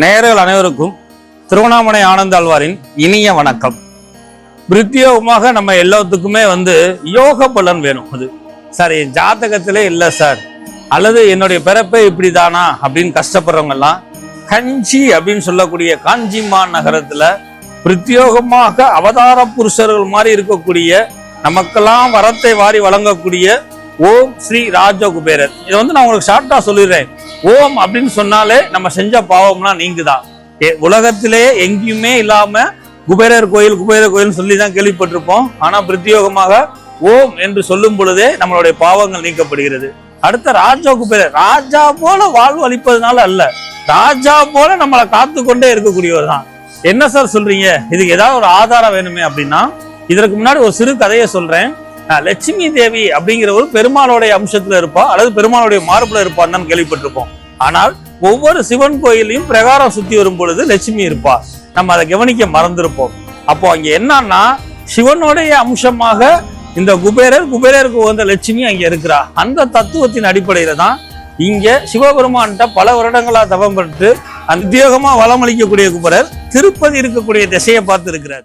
நேயர்கள் அனைவருக்கும் திருவண்ணாமலை ஆனந்தாழ்வாரின் இனிய வணக்கம். பிரத்யோகமாக நம்ம எல்லாத்துக்குமே வந்து யோக பலன் வேணும். அது சார் என் ஜாதகத்திலே இல்லை சார். அல்லது என்னுடைய பிறப்பே இப்படிதானா அப்படின்னு கஷ்டப்படுறவங்க எல்லாம் கஞ்சி அப்படின்னு சொல்லக்கூடிய காஞ்சிமான் நகரத்தில் பிரத்யோகமாக அவதார புருஷர்கள் மாதிரி இருக்கக்கூடிய நமக்கெல்லாம் வரத்தை வாரி வழங்கக்கூடிய ஓம் ஸ்ரீ ராஜகுபேரர். இதை வந்து நான் உங்களுக்கு ஷார்ட்டா சொல்லிடுறேன். ஓம் அப்படின்னு சொன்னாலே நம்ம செஞ்ச பாவம்லாம் நீங்குதான் உலகத்திலே எங்கேயுமே இல்லாம குபேரர் கோயில் குபேரர் கோயில் சொல்லி தான் கேள்விப்பட்டிருப்போம். ஆனா பிரத்யோகமாக ஓம் என்று சொல்லும் பொழுதே நம்மளுடைய பாவங்கள் நீக்கப்படுகிறது. அடுத்த ராஜா குபேரர் ராஜா போல வாழ்வு அளிப்பதுனால அல்ல. ராஜா போல நம்மளை காத்து கொண்டே இருக்கக்கூடியவர் தான். என்ன சார் சொல்றீங்க? இதுக்கு ஏதாவது ஒரு ஆதாரம் வேணுமே அப்படின்னா இதற்கு முன்னாடி ஒரு சிறு கதையை சொல்றேன். லட்சுமி தேவி அப்படிங்கிற ஒரு பெருமாளுடைய அம்சத்துல இருப்பா அல்லது பெருமாளுடைய மார்புல இருப்பான்னு தான் கேள்விப்பட்டிருப்போம். ஆனால் ஒவ்வொரு சிவன் கோயிலையும் பிரகாரம் சுத்தி வரும் பொழுது லட்சுமி இருப்பா. நம்ம அதை கவனிக்க மறந்திருப்போம். அப்போ அங்க என்னன்னா சிவனுடைய அம்சமாக இந்த குபேரர் குபேரருக்கு உகந்த லட்சுமி அங்க இருக்கிறா. அந்த தத்துவத்தின் அடிப்படையில தான் இங்க சிவபெருமான்கிட்ட பல வருடங்களா தவம் பெற்று அந்த உத்தியோகமா வளமளிக்கக்கூடிய குபேரர் திருப்பதி இருக்கக்கூடிய திசையை பார்த்து இருக்கிறார்